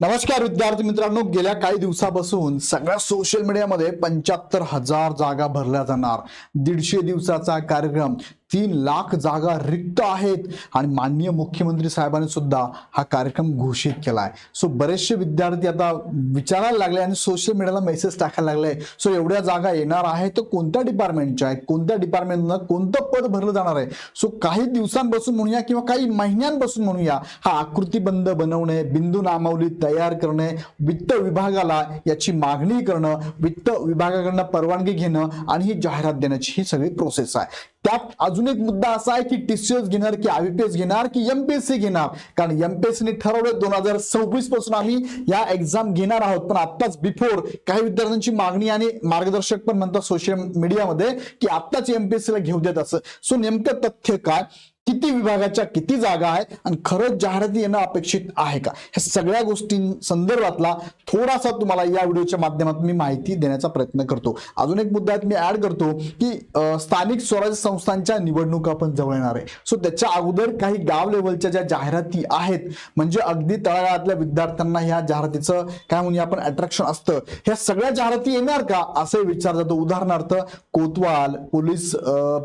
नमस्कार विद्यार्थी मित्रांनो गेल्या काही दिवसापासून सगळ्या सोशल मीडियामध्ये पंच्याहत्तर हजार जागा भरल्या जाणार. दीडशे दिवसाचा कार्यक्रम तीन लाख जागा रिक्त आहेत. आणि माननीय मुख्यमंत्री साहेबांनी सुद्धा हा कार्यक्रम घोषित केला आहे सो बरेचसे विद्यार्थी आता विचारायला लागले आणि सोशल मीडियाला मेसेज टाकायला लागले. सो एवढ्या जागा येणार आहे तर कोणत्या डिपार्टमेंटच्या आहेत? कोणत्या डिपार्टमेंटनं कोणतं पद भरलं जाणार आहे? सो काही दिवसांपासून म्हणूया किंवा काही महिन्यांपासून म्हणूया हा आकृतीबंध बनवणे बिंदू नामावली तयार करणे वित्त विभागाला याची मागणी करणं वित्त विभागाकडनं परवानगी घेणं आणि ही जाहिरात देण्याची ही सगळी प्रोसेस आहे. त्यात अजून एक मुद्दा असा आहे की टीसीएस घेणार की आयपीएस घेणार की एमपीएससी घेणार? कारण एमपीएससीने ठरवलं दोन हजार सव्वीसपासून आम्ही या एक्झाम घेणार आहोत. पण आत्ताच बिफोर काही विद्यार्थ्यांची मागणी आणि मार्गदर्शक पण म्हणतात सोशल मीडियामध्ये की आत्ताच एमपीएससीला घेऊ देत असं. सो नेमकं तथ्य काय? किती विभागाच्या किती जागा आहे आणि खरंच जाहिराती येणं अपेक्षित आहे का? ह्या सगळ्या गोष्टी संदर्भातला थोडासा तुम्हाला या व्हिडिओच्या माध्यमातून मी माहिती देण्याचा प्रयत्न करतो. अजून एक मुद्दा मी ऍड करतो की स्थानिक स्वराज्य संस्थांच्या निवडणुका पण जवळ येणार आहे. सो त्याच्या अगोदर काही गाव लेवलच्या ज्या जाहिराती आहेत म्हणजे अगदी तळागाळातल्या विद्यार्थ्यांना ह्या जाहिरातीचं काय म्हणूया आपण अट्रॅक्शन असतं. ह्या सगळ्या जाहिराती येणार का? असं विचार जातो. उदाहरणार्थ कोतवाल पोलीस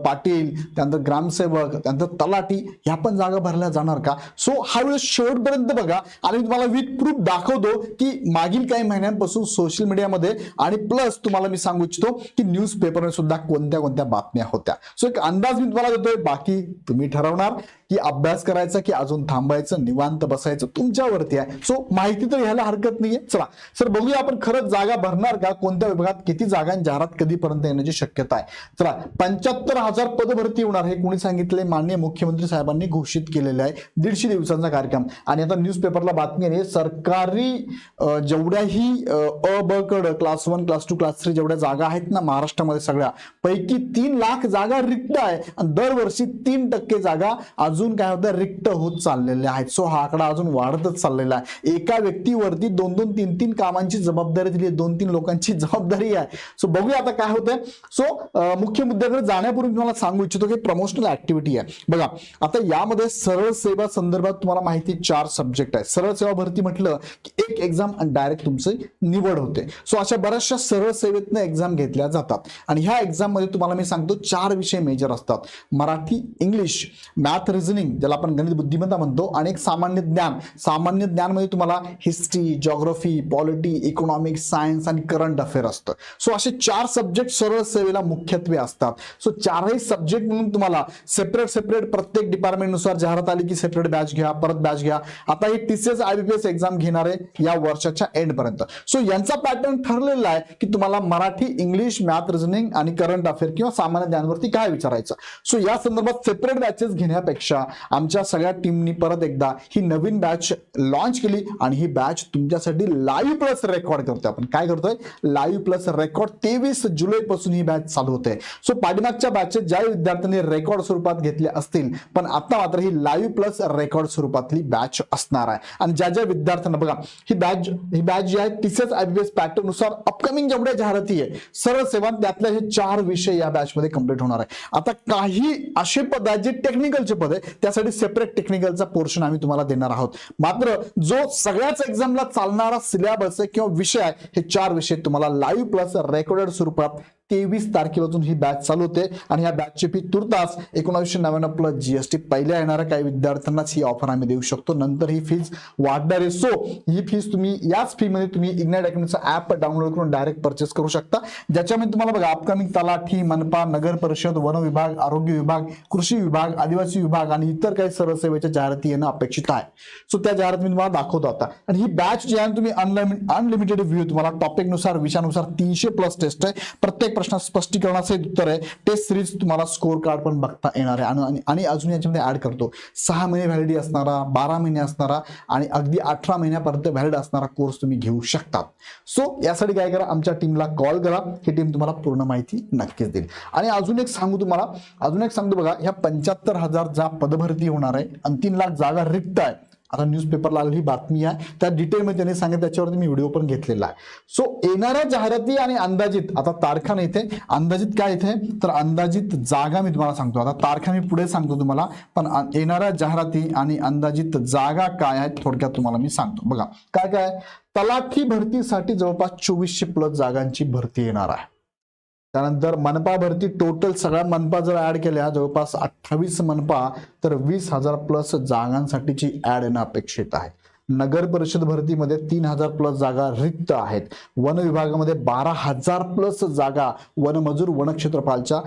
पाटील त्यानंतर ग्रामसेवक त्यानंतर तलाठी ह्या पण जागा भरल्या जाणार का? सो हा वेळ शेवटपर्यंत बघा. आणि मी तुम्हाला विथ प्रूफ दाखवतो की मागील काही महिन्यांपासून सोशल मीडियामध्ये आणि प्लस तुम्हाला मी सांगू इच्छितो की न्यूज पेपरने सुद्धा कोणत्या कोणत्या बातम्या होत्या. सो एक अंदाज मी तुम्हाला देतोय. बाकी तुम्ही ठरवणार की अभ्यास करायचा की अजून थांबायचं निवांत बसायचं तुमच्यावरती आहे. सो माहिती तर घ्यायला हरकत नाहीये. चला. सर बघूया आपण खरंच जागा भरणार का? कोणत्या विभागात किती जागा जाहिरात कधीपर्यंत येण्याची शक्यता आहे? चला. पंच्याहत्तर हजार पदभरती होणार हे कोणी सांगितले माननीय मुख्यमंत्री साहेबांनी घोषित केलेले आहे. दीडशे दिवसांचा कार्यक्रम. आणि आता न्यूजपेपरला बातमी आहे सरकारी जेवढ्याही अबकड अ ब कड class one class two class three जेवढ्या जागा आहेत ना महाराष्ट्रामध्ये सगळ्या पैकी तीन लाख जागा रिक्त आहे. आणि दरवर्षी तीन टक्के जागा अजून काय होतं रिक्त होत चाललेल्या आहेत. सो हा आकडा अजून वाढतच चाललेला आहे. एका व्यक्तीवरती दोन दोन तीन तीन कामांची जबाबदारी दिली दोन तीन लोकांची जबाबदारी आहे. सो बघूया आता काय होतंय. सो मुख्य मुद्द्याकडे जाण्यापूर्वी तुम्हाला सांगू इच्छितो की प्रमोशनल ऍक्टिव्हिटी आहे. बघा आता यामध्ये सरळ सेवा संदर्भात तुम्हाला माहिती चार सब्जेक्ट आहे सरळ सेवा भरती म्हटलं की एक एक्झाम आणि डायरेक्ट तुमची निवड होते. सो अशा बऱ्याचशा सरळ सेवेतनं एक्झाम घेतल्या जातात. आणि ह्या एक्झाममध्ये तुम्हाला मी सांगतो चार विषय मेजर असतात. मराठी इंग्लिश मॅथ रिझनिंग ज्याला आपण गणित बुद्धिमत्ता म्हणतो आणि एक सामान्य ज्ञान. सामान्य ज्ञानमध्ये तुम्हाला history geography polity economics science आणि करंट अफेअर असतं. सो असे चार सब्जेक्ट सरळ सेवेला मुख्यत्वे असतात. सो चारही सब्जेक्ट म्हणून तुम्हाला सेपरेट सेपरेट प्रत्येक डिपार्टमेंटनुसार जाहिरात आली की सेपरेट बॅच घ्या परत बॅच घ्या. आता ही टीसीएस आयबीपीएस एक्झाम घेणार आहे या वर्षाच्या एंड पर्यंत. सो यांचा पॅटर्न ठरलेला आहे की तुम्हाला मराठी इंग्लिश मॅथ रिझनिंग आणि करंट अफेअर किंवा सामान्य ज्ञानवरती काय विचारायचं. सो या संदर्भात सेपरेट बॅचेस घेण्यापेक्षा आमच्या सगळ्या टीमनी परत एकदा ही नवीन बॅच लॉन्च केली आणि ही बॅच तुमच्यासाठी लाईव्ह प्लस रेकॉर्ड करतोय आपण. काय करतोय? लाईव्ह प्लस रेकॉर्ड तेवीस जुलै पासून ही बॅच चालू होते. सो पाठीमागच्या बॅचेस ज्या विद्यार्थ्यांनी रेकॉर्ड स्वरूपात घेतले असतील पण आता मात्र ही लाईव्ह प्लस रेकॉर्ड स्वरूपातली बॅच असणार आहे. आणि ज्या ज्या विद्यार्थ्यांना बघा ही बॅच ही बॅच जी आहे टीसीएस आयबीएस पॅटर्ननुसार अपकमिंग जेवढ्या जाहिराती आहे सरळ सेवा त्यातले हे चार विषय या बॅच मध्ये कंप्लीट होणार आहे. आता काही असे पद आहेत जे टेक्निकलचे पद आहे त्यासाठी सेपरेट टेक्निकलचा पोर्शन आम्ही तुम्हाला देणार आहोत. मात्र जो सगळ्याच एक्झामला चालणारा सिलेबस आहे किंवा विषय आहे हे चार विषय तुम्हाला लाईव्ह प्लस रेकॉर्डेड स्वरूपात तेवीस तारखेपासून ही बॅच चालू होते आणि ह्या बॅचची फी तुर्तास एकोणीसशे नव्याण्णव प्लस जीएसटी पहिल्या येणाऱ्या काही विद्यार्थ्यांनाच ही ऑफर आम्ही देऊ शकतो. नंतर ही फीज वाढणार आहे. सो ही फीज तुम्ही याच फी मध्ये तुम्ही इग्नाइट अकॅडमीचा ऍप डाउनलोड करून डायरेक्ट परचेस करू शकता. ज्याच्यामध्ये तुम्हाला बघा अपकमिंग तलाठी मनपा नगर परिषद वन विभाग आरोग्य विभाग कृषी विभाग आदिवासी विभाग आणि इतर काही सर्व सेवेच्या जाहिराती येणं अपेक्षित आहे. सो त्या जाहिरात मी तुम्हाला दाखवतो आता. आणि ही बॅच जी आहे तुम्ही अनलिमिटेड व्ह्यू तुम्हाला टॉपिकनुसार विषयानुसार तीनशे प्लस टेस्ट आहे. प्रत्येक प्रश्न स्पष्टीकरणाचं उत्तर आहे. टेस्ट सिरीज तुम्हाला स्कोर कार्ड पण बघता येणार आहे. आणि- आणि- आणि अजून याच्यामध्ये ऍड करतो. सहा महिने व्हॅलिडी असणारा बारा महिने असणारा आणि अगदी अठरा महिन्यापर्यंत व्हॅलिड असणारा कोर्स तुम्ही घेऊ शकता. सो यासाठी काय करा आमच्या टीमला कॉल करा. ही टीम तुम्हाला पूर्ण माहिती नक्कीच देईल. आणि अजून एक सांगू तुम्हाला. अजून एक सांगतो बघा ह्या पंच्याहत्तर हजार ज्या पदभरती होणार आहे आणि तीन लाख जागा रिक्त आहे आता न्यूजपेपरला आलेली बातमी आहे. त्या डिटेलमध्ये त्यांनी सांगितलं त्याच्यावरती मी व्हिडिओ पण घेतलेला आहे. सो येणाऱ्या जाहिराती आणि अंदाजित आता तारखा नाही इथे अंदाजित काय इथे? तर अंदाजित जागा मी तुम्हाला सांगतो. आता तारखा मी पुढे सांगतो तुम्हाला पण येणाऱ्या जाहिराती आणि अंदाजित जागा काय आहेत थोडक्यात तुम्हाला मी सांगतो. बघा काय काय तलाठी भरतीसाठी जवळपास चोवीसशे प्लस जागांची भरती येणार आहे. त्यानंतर मनपा भरती टोटल सगळ्या मनपा जर ऍड केल्या जवळपास अठ्ठावीस मनपा तर वीस हजार प्लस जागांसाठीची ऍड येणं अपेक्षित आहे. नगर परिषद भरतीमध्ये तीन हजार प्लस जागा रिक्त आहेत. वन विभागामध्ये बारा हजार प्लस जागा वनमजूर वनक्षेत्रपालच्या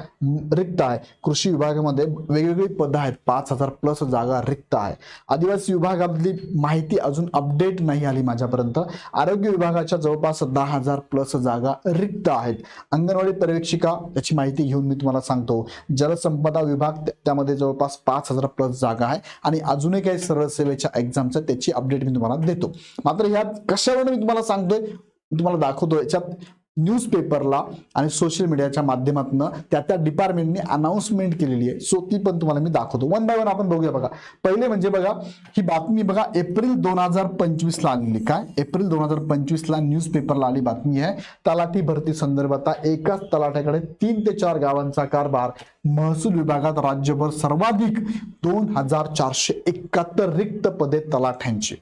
रिक्त आहे. कृषी विभागामध्ये वेगवेगळी पदं आहेत. पाच हजार प्लस जागा रिक्त आहे. आदिवासी विभागातली माहिती अजून अपडेट नाही आली माझ्यापर्यंत. आरोग्य विभागाच्या जवळपास दहा हजार प्लस जागा रिक्त आहेत. अंगणवाडी पर्यवेक्षिका याची माहिती घेऊन मी तुम्हाला सांगतो. जलसंपदा विभाग त्या- त्यामध्ये जवळपास पाच हजार प्लस जागा आहे. आणि अजूनही काही सरळ सेवेच्या एक्झामचं त्याची अपडेट मी तुम्हाला देतो. मात्र ह्यात कशावरून मी तुम्हाला सांगतोय? मी तुम्हाला दाखवतो याच्यात न्यूजपेपरला आणि सोशल मीडियाच्या माध्यमातून त्या त्या डिपार्टमेंटने अनाऊन्समेंट केलेली आहे. सो ती पण तुम्हाला मी दाखवतो. वन बाय वन आपण बघूया बघा. पहिले म्हणजे बघा ही बातमी बघा एप्रिल दोन हजार पंचवीसला आलेली काय? एप्रिल दोन हजार पंचवीसला न्यूजपेपरला आली बातमी आहे. तलाठी भरती संदर्भात एकाच तलाठ्याकडे तीन ते चार गावांचा कारभार. महसूल विभागात राज्यभर सर्वाधिक दोन हजार चारशे एकाहत्तर रिक्त पदे तलाठ्यांची.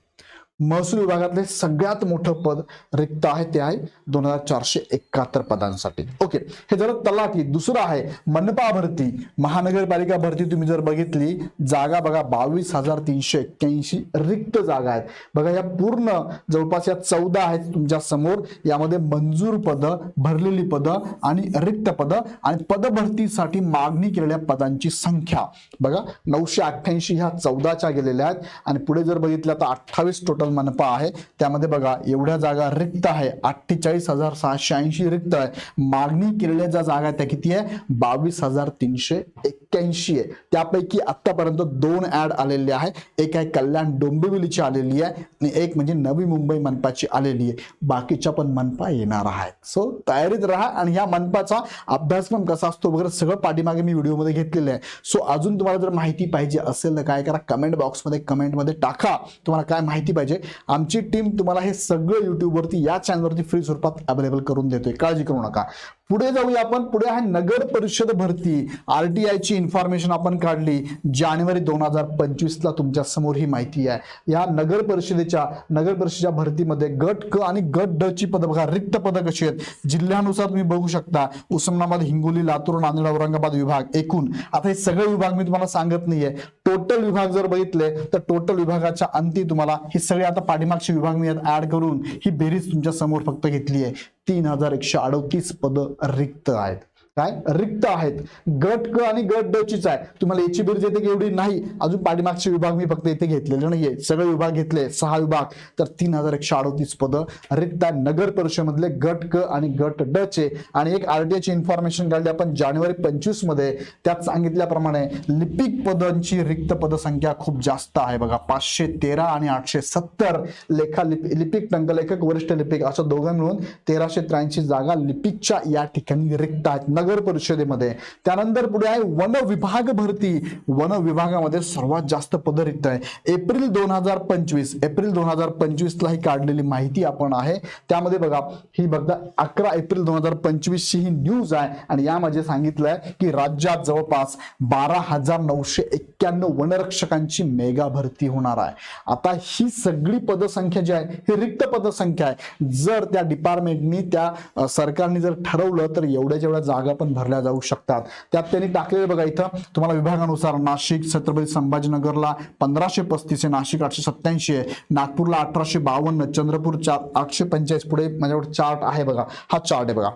महसूल विभागातले सगळ्यात मोठं पद रिक्त आहे ते आहे दोन हजार चारशे एकाहत्तर पदांसाठी. ओके हे झालं तलाठी. दुसरं आहे मनपा भरती. महानगरपालिका भरती तुम्ही जर बघितली जागा बघा बावीस हजार तीनशे एक्क्याऐंशी रिक्त जागा आहेत. बघा या पूर्ण जवळपास या चौदा आहेत तुमच्यासमोर. यामध्ये मंजूर पदं भरलेली पदं आणि रिक्त पदं आणि पदभरतीसाठी मागणी केलेल्या पदांची संख्या. बघा नऊशे अठ्ठ्याऐंशी ह्या चौदाच्या गेलेल्या आहेत. आणि पुढे जर बघितलं तर अठ्ठावीस टोटल मनपा आहे. त्यामध्ये बघा एवढ्या जागा रिक्त आहे. अठ्ठेचाळीस हजार सहाशे ऐंशी रिक्त आहे. मागणी केलेल्या ज्या जागा त्या किती आहे? बावीस हजार तीनशे एक्क्याऐंशी आहे. त्यापैकी आतापर्यंत दोन ऍड आलेले आहे एक आहे कल्याण डोंबिवलीची आलेली आहे आणि एक म्हणजे नवी मुंबई मनपाची आलेली आहे. बाकीच्या पण मनपा येणार आहेत. सो तयारीत राहा आणि ह्या मनपाचा अभ्यासक्रम कसा असतो वगैरे सगळं पाठीमागे मी व्हिडिओमध्ये घेतलेलं आहे. सो अजून तुम्हाला जर माहिती पाहिजे असेल तर काय करा? कमेंट बॉक्समध्ये कमेंटमध्ये टाका. तुम्हाला काय माहिती पाहिजे म्हणजे आमची टीम तुम्हाला हे सगळं युट्यूबवरती या चॅनलवरती फ्री स्वरूपात अवेलेबल करून देतोय. काळजी करू नका. पुढे जाऊया आपण. पुढे आहे नगर परिषद भरती. आरटीआय ची इन्फॉर्मेशन आपण काढली. जानेवारी दोन हजार पंचवीस ला तुमच्यासमोर ही माहिती आहे. या नगर परिषदेच्या नगर परिषदेच्या भरतीमध्ये गट क आणि गट ड ची पदं बघा. रिक्त पदं कशी आहेत? जिल्ह्यानुसार तुम्ही बघू शकता. उस्मानाबाद हिंगोली लातूर नांदेड औरंगाबाद विभाग एकूण. आता हे सगळे विभाग मी तुम्हाला सांगत नाहीये. टोटल विभाग जर बघितले तर टोटल विभागाच्या अंती तुम्हाला हे सगळे आता पाठीमागचे विभाग मी ऍड करून ही बेरीज तुमच्यासमोर फक्त घेतली आहे. तीन हजार एकशे अडतीस पद रिक्त आहेत. काय? रिक्त आहेत. गट क आणि गट ड चीच आहे. तुम्हाला याची बेरीज येते की एवढी नाही. अजून पाठीमागचे विभाग मी फक्त इथे घेतलेले नाहीये. सगळे विभाग घेतले. सहा विभाग. तर तीन हजार एकशे अडतीस पद रिक्त नगर परिषदेमधले गट क आणि गट ड चे. आणि एक आरटीआय ची इन्फॉर्मेशन काढली. आपण जानेवारी पंचवीसमध्ये त्यात सांगितल्याप्रमाणे लिपिक पदांची रिक्त पदसंख्या खूप जास्त आहे बघा. पाचशे तेरा आणि आठशे सत्तर लेखा लिपी लिपिक टंकलेखक वरिष्ठ लिपिक असं दोघं मिळून तेराशे त्र्याऐंशी जागा लिपिकच्या या ठिकाणी रिक्त आहेत. नगर परिषदेमध्ये. त्यानंतर पुढे आहे वन विभाग भरती. वन विभागामध्ये सर्वात जास्त पद रिक्त आहे. एप्रिल दोन हजार पंचवीस एप्रिल दोन हजार पंचवीसला ही काढलेली माहिती आपण आहे. त्यामध्ये बघा ही बघा अकरा एप्रिल दोन हजार पंचवीस ची ही न्यूज आहे. आणि यामध्ये सांगितलंय की राज्यात जवळपास बारा हजार नऊशे एक्क्याण्णव वनरक्षकांची मेगा भरती होणार आहे. आता ही सगळी पदसंख्या जी आहे ही रिक्त पदसंख्या आहे. जर त्या डिपार्टमेंटनी त्या सरकारने जर ठरवलं तर एवढ्या जेवढ्या जागा पण भरल्या जाऊ शकतात. त्यात त्यांनी टाकलेले बघा इथं तुम्हाला विभागानुसार नाशिक छत्रपती संभाजीनगरला पंधराशे पस्तीस आहे नाशिक आठशे सत्याऐंशी आहे. नागपूरला अठराशे बावन्न चंद्रपूर चार आठशे पंचेचाळीस पुढे माझ्याकडे चार्ट आहे बघा. हा चार्ट आहे बघा.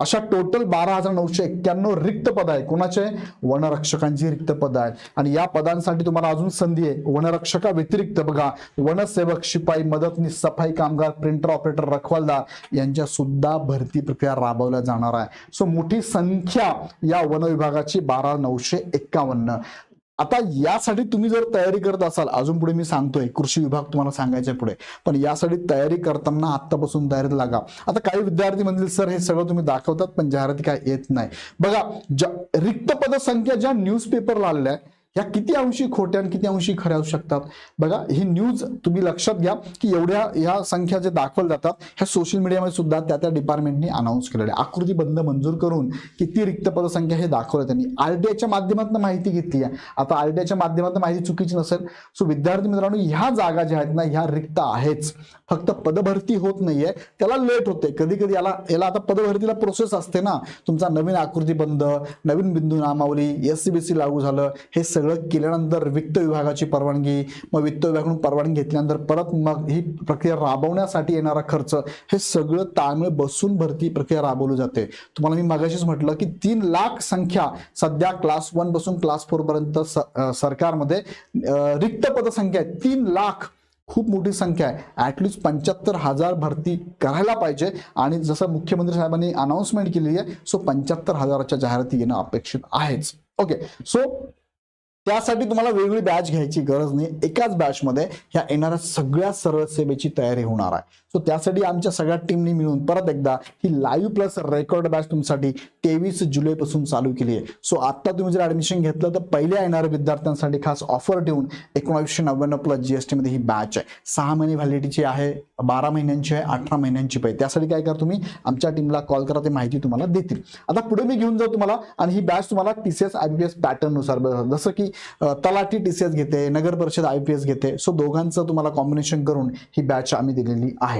अशा टोटल बारा हजार नऊशे एक्क्याण्णव रिक्त पद आहे कोणाचे? वनरक्षकांची रिक्त पद आहेत. आणि या पदांसाठी तुम्हाला अजून संधी आहे. वनरक्षका व्यतिरिक्त बघा वनसेवक शिपाई मदतनीस सफाई कामगार प्रिंटर ऑपरेटर रखवालदार यांच्या सुद्धा भरती प्रक्रिया राबवल्या जाणार आहे. सो मोठी संख्या या वन विभागाची बारा नऊशे एक्कावन्न. आता यासाठी तुम्ही जर तयारी करत असाल अजून पुढे मी सांगतोय कृषी विभाग तुम्हाला सांगायचे पुढे पण यासाठी तयारी करताना आत्तापासून तयारीत लागा. आता काही विद्यार्थी म्हणतील सर हे सगळं तुम्ही दाखवतात पण जाहिराती काय येत नाही. बघा ज्या रिक्त पदसंख्या ज्या न्यूजपेपरला आलेल्या आहे ह्या किती अंशी खोट्या आणि किती अंशी खऱ्या असू शकतात? बघा ही न्यूज तुम्ही लक्षात घ्या की एवढ्या ह्या संख्या जे दाखवल्या जातात ह्या सोशल मीडियामध्ये सुद्धा त्या त्या डिपार्टमेंटने अनाऊन्स केलेल्या आकृती बंद मंजूर करून किती रिक्त पदसंख्या हे दाखवलं त्यांनी. आरटीआयच्या माध्यमातून माहिती घेतली आहे. आता आरटीआयच्या माध्यमातून माहिती चुकीची नसेल सो विद्यार्थी मित्रांनो ह्या जागा ज्या आहेत ना ह्या रिक्त आहेच. फक्त पदभरती होत नाहीये. त्याला लेट होते. कधी कधी याला याला आता पदभरतीला प्रोसेस असते ना. तुमचा नवीन आकृती बंद नवीन बिंदू नामावली एस सी बी सी लागू झालं हे सगळं केल्यानंतर वित्त विभागाची परवानगी मग वित्त विभागाकडून परवानगी घेतल्यानंतर परत मग ही प्रक्रिया राबवण्यासाठी येणारा खर्च हे सगळं ताळमेळ बसून भरती प्रक्रिया राबवली जाते. तुम्हाला मी मागाशीच म्हटलं की तीन लाख संख्या सध्या क्लास वनपासून क्लास फोर पर्यंत स- सरकारमध्ये रिक्त पदसंख्या आहे तीन लाख खूप मोठी संख्या आहे. ॲटलिस्ट पंच्याहत्तर हजार भरती करायला पाहिजे. आणि जसं मुख्यमंत्री साहेबांनी अनाऊन्समेंट केलेली आहे सो पंच्याहत्तर हजाराच्या जाहिराती येणं अपेक्षित आहेच. ओके सो त्यासाठी तुम्हाला वेगळी बॅच घ्यायची गरज नाही. एकाच बॅचमध्ये ह्या येणाऱ्या सगळ्या सरळ सेवेची तयारी होणार आहे. सो त्यासाठी आमच्या सगळ्या टीमनी मिळून परत एकदा ही लाईव्ह प्लस रेकॉर्ड बॅच तुमच्यासाठी तेवीस जुलैपासून चालू केली आहे. सो आत्ता तुम्ही जर ॲडमिशन घेतलं तर पहिल्या येणाऱ्या विद्यार्थ्यांसाठी खास ऑफर ठेवून एकोणावीसशे नव्याण्णव प्लस जी एस टीमध्ये ही बॅच आहे. सहा महिने व्हॅलिडिटीची आहे बारा महिन्यांची आहे अठरा महिन्यांची पाहिजे त्यासाठी काय करा तुम्ही आमच्या टीमला कॉल करा ते माहिती तुम्हाला देतील. आता पुढे मी घेऊन जाऊ तुम्हाला आणि ही बॅच तुम्हाला T C S I P S पॅटर्ननुसार जसं की तलाठी टी सी एस घेते नगर परिषद आय पी एस घेते. सो दोघांचं तुम्हाला कॉम्बिनेशन करून ही बॅच आम्ही दिलेली आहे.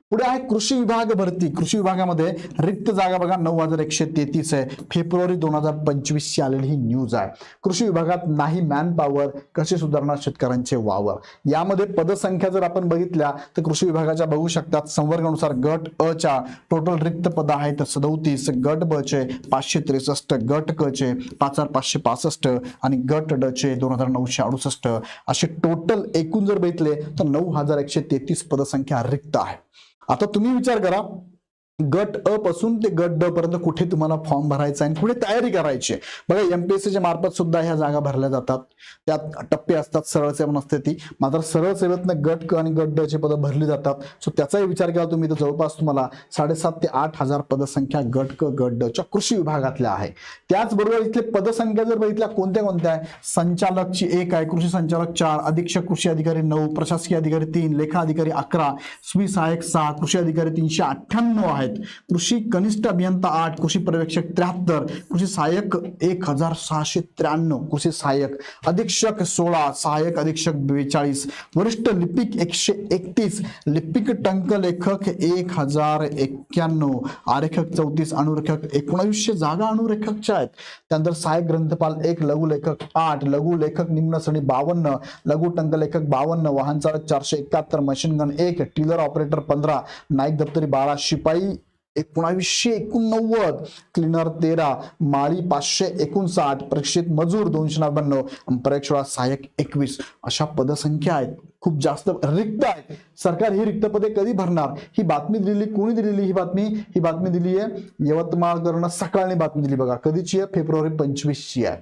पुढे आहे कृषी विभाग भरती. कृषी विभागामध्ये रिक्त जागा बघा नऊ हजार एकशे तेहतीस आहे. फेब्रुवारी दोन हजार पंचवीस ची आलेली ही न्यूज आहे. कृषी विभागात नाही मॅन पॉवर कसे सुधारणार शेतकऱ्यांचे वावर? यामध्ये पदसंख्या जर आपण बघितल्या तर कृषी विभागाच्या बघू शकतात संवर्गानुसार गट अ च्या टोटल रिक्त पद आहेत सदोतीस गट ब चे पाचशे त्रेसष्ट गट क चे पाच हजार पाचशे पासष्ट आणि गट ड चे दोन हजार नऊशे अडुसष्ट. असे टोटल एकूण जर बघितले तर नऊ हजार एकशे तेहतीस पदसंख्या रिक्त आहे. आता तुम्ही विचार करा गट अ पासून ते गट ड पर्यंत कुठे तुम्हाला फॉर्म भरायचा आहे आणि कुठे तयारी करायची आहे? बघा एमपीएससीच्या मार्फत सुद्धा ह्या जागा भरल्या जातात. त्यात टप्पे असतात सरळ सेवा असते ती. मात्र सरळ सेवेतनं गट क आणि गट ड ची पदं भरली जातात. सो त्याचाही विचार केला तुम्ही तर जवळपास तुम्हाला साडेसात ते आठ हजार पदसंख्या गट क गट ड च्या कृषी विभागातल्या आहे. त्याचबरोबर इथले पदसंख्या जर बघितल्या कोणत्या कोणत्या आहे? संचालकची एक आहे कृषी संचालक चार अधीक्षक कृषी अधिकारी नऊ प्रशासकीय अधिकारी तीन लेखा अधिकारी अकरा स्वी सहाय्यक सहा कृषी अधिकारी तीनशे अठ्ठ्याण्णव आहेत. कृषी कनिष्ठ अभियंता आठ कृषी पर्यवेक्षक त्र्याहत्तर कृषी सहाय्यक एक हजार सहाशे त्र्याण्णव कृषी सहाय्यक अधीक्षक सोळा सहाय्यक अधीक्षक बेचाळीस वरिष्ठ लिपिक एकशे एकतीस लिपिक टंक लेखक एक हजार एक्क्याण्णव आरेखक चौतीस अनुरेखक एकोणावीसशे जागा अनुरेखकच्या आहेत. त्यानंतर सहाय्यक ग्रंथपाल एक लघु लेखक आठ लघु लेखक निम्न श्रेणी बावन्न लघु टंक लेखक बावन्न वाहन चालक चारशे एकाहत्तर मशीन गन एक टिलर ऑपरेटर पंधरा नाईक दप्तरी बारा शिपाई एकोणावीसशे एकोणनव्वद क्लिनर तेरा माळी पाचशे एकोणसाठ परीक्षित मजूर दोनशे नव्याण्णव आणि प्रयोगशाळा सहाय्यक एकवीस अशा पदसंख्या आहेत. खूप जास्त रिक्त आहेत. सरकार ही रिक्त पदे कधी भरणार? ही बातमी दिलेली कोणी दिलेली ही बातमी? ही बातमी दिली आहे यवतमाळकरनं सकाळने बातमी दिली बघा. कधीची आहे? फेब्रुवारी पंचवीसची आहे.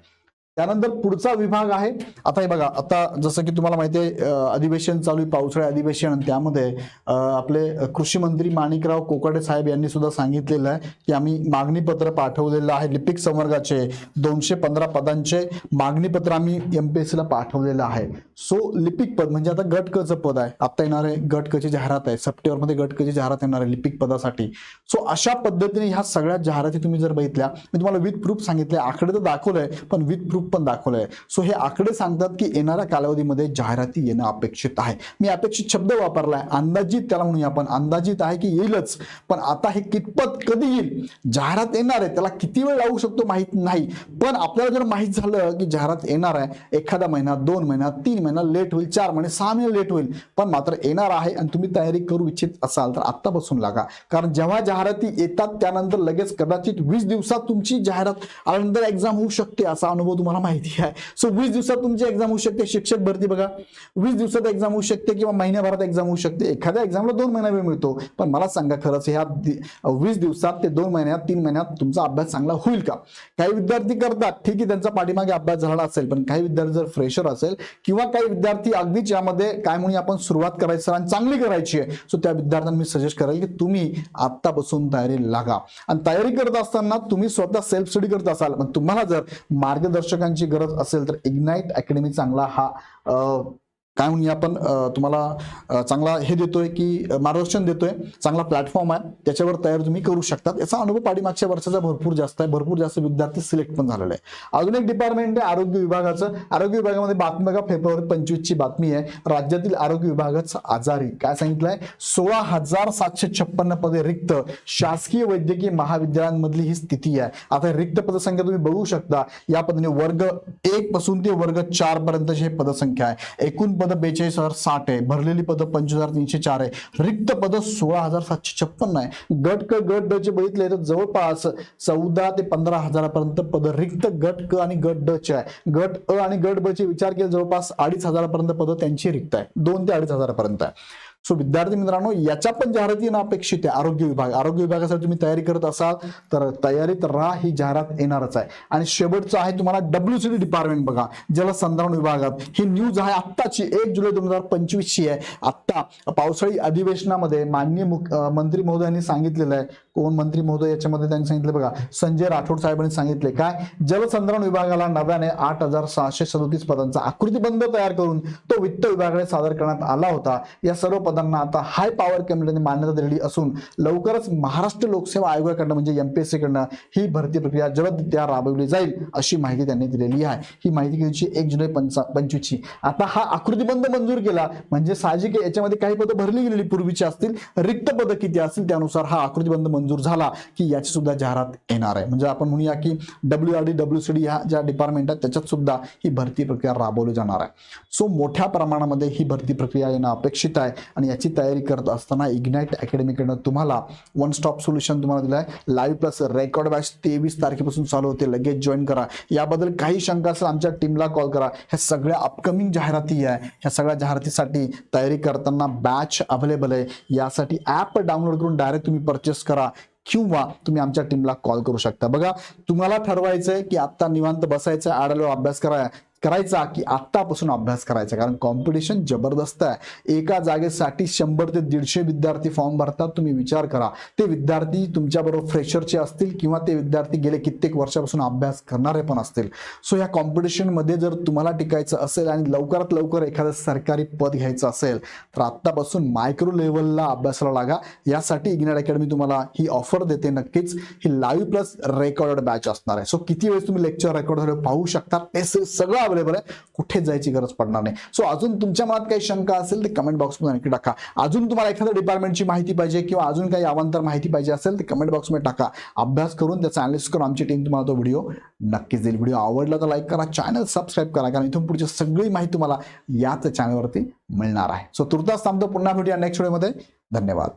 त्यानंतर पुढचा विभाग आहे. आता हे बघा आता जसं की तुम्हाला माहिती आहे अधिवेशन चालू आहे पावसाळी अधिवेशन त्यामध्ये आपले कृषी मंत्री माणिकराव कोकाटे साहेब यांनी सुद्धा सांगितलेलं आहे की आम्ही मागणी पत्र पाठवलेलं आहे लिपिक संवर्गाचे दोनशे पंधरा पदांचे मागणीपत्र आम्ही एम पी एस सीला पाठवलेलं आहे. सो लिपिक पद म्हणजे आता गटकचं पद आहे. आता येणारे गटकची जाहिरात आहे. सप्टेंबरमध्ये गटकची जाहिरात येणार आहे लिपिक पदासाठी. सो अशा पद्धतीने ह्या सगळ्या जाहिराती तुम्ही जर बघितल्या मी तुम्हाला विथ प्रूफ सांगितले आकडे तर दाखवलंय पण विथ प्रूफ पण दाखवलं आहे सो हे आकडे सांगतात की येणाऱ्या कालावधीमध्ये जाहिराती येणं अपेक्षित आहे. मी अपेक्षित शब्द वापरलाय. अंदाजित त्याला म्हणूया आपण. अंदाजित आहे की येईलच. पण आता हे कितपत कधी येईल? जाहिरात येणार आहे. त्याला किती वेळ लागू शकतो माहीत नाही. पण आपल्याला जर माहीत झालं की जाहिरात येणार आहे एखादा महिना दोन महिना तीन महिना लेट होईल चार महिने सहा महिने लेट होईल. पण मात्र येणार आहे आणि तुम्ही तयारी करू इच्छित असाल तर आत्तापासून लागा. कारण जेव्हा जाहिराती येतात त्यानंतर लगेच कदाचित वीस दिवसात तुमची जाहिरात आल्यानंतर एक्झाम होऊ शकते असा अनुभव तुम्हाला माहिती आहे. सो वीस दिवसात तुमची एक्झाम होऊ शकते. शिक्षक भरती बघा. वीस दिवसात एक्झाम होऊ शकते किंवा महिन्याभरात एक्झाम होऊ शकते. एखाद्या एक्झामला दोन महिना वेळ मिळतो. पण मला सांगा खरंच ह्या वीस दिवसात ते दोन महिन्यात तीन महिन्यात तुमचा अभ्यास चांगला होईल का? काही विद्यार्थी करतात. ठीक आहे त्यांचा पाठीमागे अभ्यास झाला असेल पण काही विद्यार्थी जर फ्रेशर असेल किंवा काही विद्यार्थी अगदीच यामध्ये काय म्हणून आपण सुरुवात करायची सर आणि चांगली करायची आहे. सो त्या विद्यार्थ्यांना मी सजेस्ट करेल की तुम्ही आत्तापासून तयारी लागा. आणि तयारी करत असताना तुम्ही स्वतः सेल्फ स्टडी करत असाल. पण तुम्हाला जर शिक्षकांची गरज असेल तर इग्नाईट अकॅडमी चांगला हा काय म्हणूया आपण तुम्हाला चांगला हे देतोय की मार्गदर्शन देतोय चांगला प्लॅटफॉर्म आहे त्याच्यावर तयार तुम्ही करू शकता. याचा अनुभव पाठीमागच्या वर्षाचा भरपूर जास्त आहे भरपूर जास्त विद्यार्थी सिलेक्ट पण झालेले आहे अजून एक डिपार्टमेंट आहे आरोग्य विभागाचं. आरोग्य विभागामध्ये बातमी बघा फेब्रुवारी पंचवीस ची बातमी आहे. राज्यातील आरोग्य विभागाचं आजारी. काय सांगितलंय? सोळा हजार सातशे छप्पन्न पदे रिक्त शासकीय वैद्यकीय महाविद्यालयांमधली ही स्थिती आहे. आता रिक्त पदसंख्या तुम्ही बघू शकता. या पद्धतीने वर्ग एक पासून ते वर्ग चार पर्यंतची हे पदसंख्या आहे. एकूण पद बेचाळीस हजार साठ आहे. भरलेली पद पंचवीस हजार तीनशे चार आहे. रिक्त पद सोळा हजार सातशे छप्पन्न आहे. गट क गट ड चे बघितले तर जवळपास चौदा ते पंधरा हजारापर्यंत पद रिक्त गट क आणि गट ड चे आहे. गट अ आणि गट ब चे विचार केले जवळपास अडीच हजारापर्यंत पद त्यांची रिक्त आहे. दोन ते अडीच हजारापर्यंत आहे. सो विद्यार्थी मित्रांनो याच्या पण जाहिराती येणं अपेक्षित आहे आरोग्य विभाग. आरोग्य विभागासाठी तुम्ही तयारी करत असाल तर तयारीत राहा ही जाहिरात येणारच आहे. आणि शेवटचं आहे तुम्हाला डब्ल्यू सी डी डिपार्टमेंट बघा जलसंधारण विभागात. ही न्यूज आहे आत्ताची एक जुलै दोन हजार पंचवीस ची आहे. आत्ता पावसाळी अधिवेशनामध्ये माननीय मंत्री महोदयांनी सांगितलेलं आहे. कोण मंत्री महोदय याच्यामध्ये त्यांनी सांगितलं बघा संजय राठोड साहेबांनी सांगितले. काय? जलसंधारण विभागाला नव्याने आठ हजार सहाशे सदोतीस पदांचा आकृतीबंध तयार करून तो वित्त विभागाकडे सादर करण्यात आला होता. या सर्व पदांना आता हाय पॉवर कॅबिनेटने मान्यता दिलेली असून लवकरच महाराष्ट्र लोकसेवा आयोगाकडनं म्हणजे एमपीएससी कडनं ही भरती प्रक्रिया जलदरित्या राबवली जाईल अशी माहिती त्यांनी दिलेली आहे. ही माहिती घ्यायची एक जुलै पंचा पंचवीसची. आता हा आकृतीबंध मंजूर केला म्हणजे साहजिक याच्यामध्ये काही पदं भरली गेलेली पूर्वीची असतील रिक्त पदं किती असतील त्यानुसार हा आकृतीबंध मंजूर झाला की याची सुद्धा जाहिरात येणार आहे. म्हणजे आपण म्हणूया की W R D W C D ह्या ज्या डिपार्टमेंट आहेत त्याच्यात सुद्धा ही भरती प्रक्रिया राबवली जाणार आहे. सो मोठ्या प्रमाणामध्ये ही भरती प्रक्रिया येणं अपेक्षित आहे. आणि याची तयारी करत असताना इग्नाईट अकॅडमीकडनं तुम्हाला वन स्टॉप सोल्युशन तुम्हाला दिलं आहे लाईव्ह प्लस रेकॉर्ड बॅच तेवीस तारखेपासून चालू होते. लगेच जॉईन करा. याबद्दल काही शंका असेल आमच्या टीमला कॉल करा. ह्या सगळ्या अपकमिंग जाहिराती आहे. ह्या सगळ्या जाहिरातीसाठी तयारी करताना बॅच अवेलेबल आहे. यासाठी ॲप डाउनलोड करून डायरेक्ट तुम्ही परचेस करा किंवा तुम्ही आमच्या टीमला कॉल करू शकता. बघा तुम्हाला ठरवायचंय की आत्ता निवांत बसायचं आडालो अभ्यास करा करायचा की आत्तापासून अभ्यास करायचा कारण कॉम्पिटिशन जबरदस्त आहे. एका जागेसाठी शंभर ते दीडशे विद्यार्थी फॉर्म भरतात तुम्ही विचार करा. ते विद्यार्थी तुमच्याबरोबर फ्रेशरचे असतील किंवा ते विद्यार्थी गेले कित्येक वर्षापासून अभ्यास करणारे पण असतील. सो ह्या कॉम्पिटिशनमध्ये जर तुम्हाला टिकायचं असेल आणि लवकरात लवकर एखादं सरकारी पद घ्यायचं असेल तर आत्तापासून मायक्रो लेवलला अभ्यासाला लागा. यासाठी इग्नेट अकॅडमी तुम्हाला ही ऑफर देते नक्कीच. ही लाईव्ह प्लस रेकॉर्डेड बॅच असणार आहे. सो किती वेळेस तुम्ही लेक्चर रेकॉर्ड झाले पाहू शकता? ते सगळं अवेलेबल आहे कुठे जायची गरज पडणार नाही. सो अजून तुमच्या मनात काही शंका असेल तर कमेंट बॉक्समध्ये नक्की टाका. अजून तुम्हाला एखाद्या डिपार्टमेंटची माहिती पाहिजे किंवा अजून काही अवांतर माहिती पाहिजे असेल तर कमेंट बॉक्समध्ये टाका. अभ्यास करून त्याचा अनालिसिस करून आमची टीम तुम्हाला तो व्हिडिओ नक्कीच देईल. व्हिडिओ आवडला तर लाईक करा चॅनल सबस्क्राईब करा कारण इथून पुढची सगळी माहिती तुम्हाला याच चॅनलवरती मिळणार आहे. सो तुर्तास थांबतो पुन्हा भेटूया नेक्स्ट व्हिडिओमध्ये धन्यवाद.